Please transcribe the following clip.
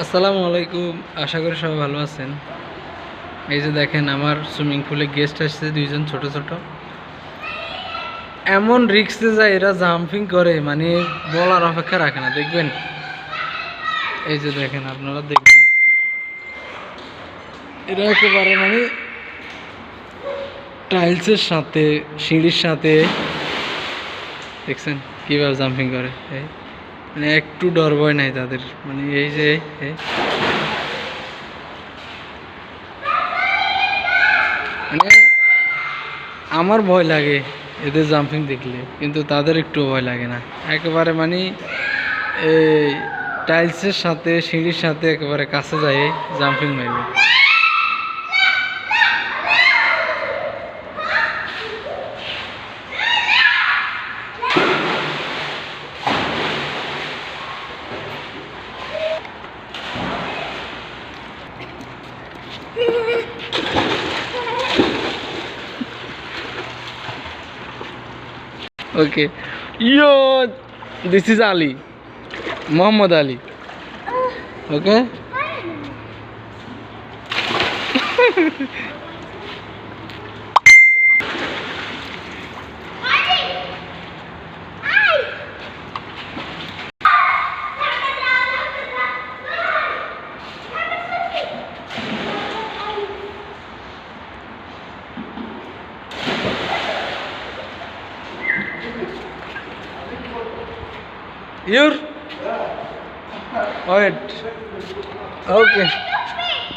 আসসালামু আলাইকুম, আশা করি সবাই ভালো আছেন। এই যে দেখেন, আমার সুইমিং পুলে গেস্ট আসছে দুইজন ছোট ছোট। এমন রিক্সে যায়, এরা জাম্পিং করে মানে বলার অপেক্ষা রাখে না, দেখবেন? এই যে দেখেন, আপনারা দেখবেন। এরা একেবারে মানে টাইলসের সাথে, সিঁড়ির সাথে, দেখছেন, কীভাবে জাম্পিং করে, এই। মানে একটু ডর ভয় নাই তাদের। মানে এই যে মানে আমার ভয় লাগে এদের জাম্পিং দেখলে, কিন্তু তাদের একটু ভয় লাগে না। একেবারে মানে এই টাইলসের সাথে, সিঁড়ির সাথে একেবারে কাছে যায় জাম্পিং মারবে Okay. Yo, this is Ali. Muhammad Ali. Okay? Uh, Your? Wait. Okay.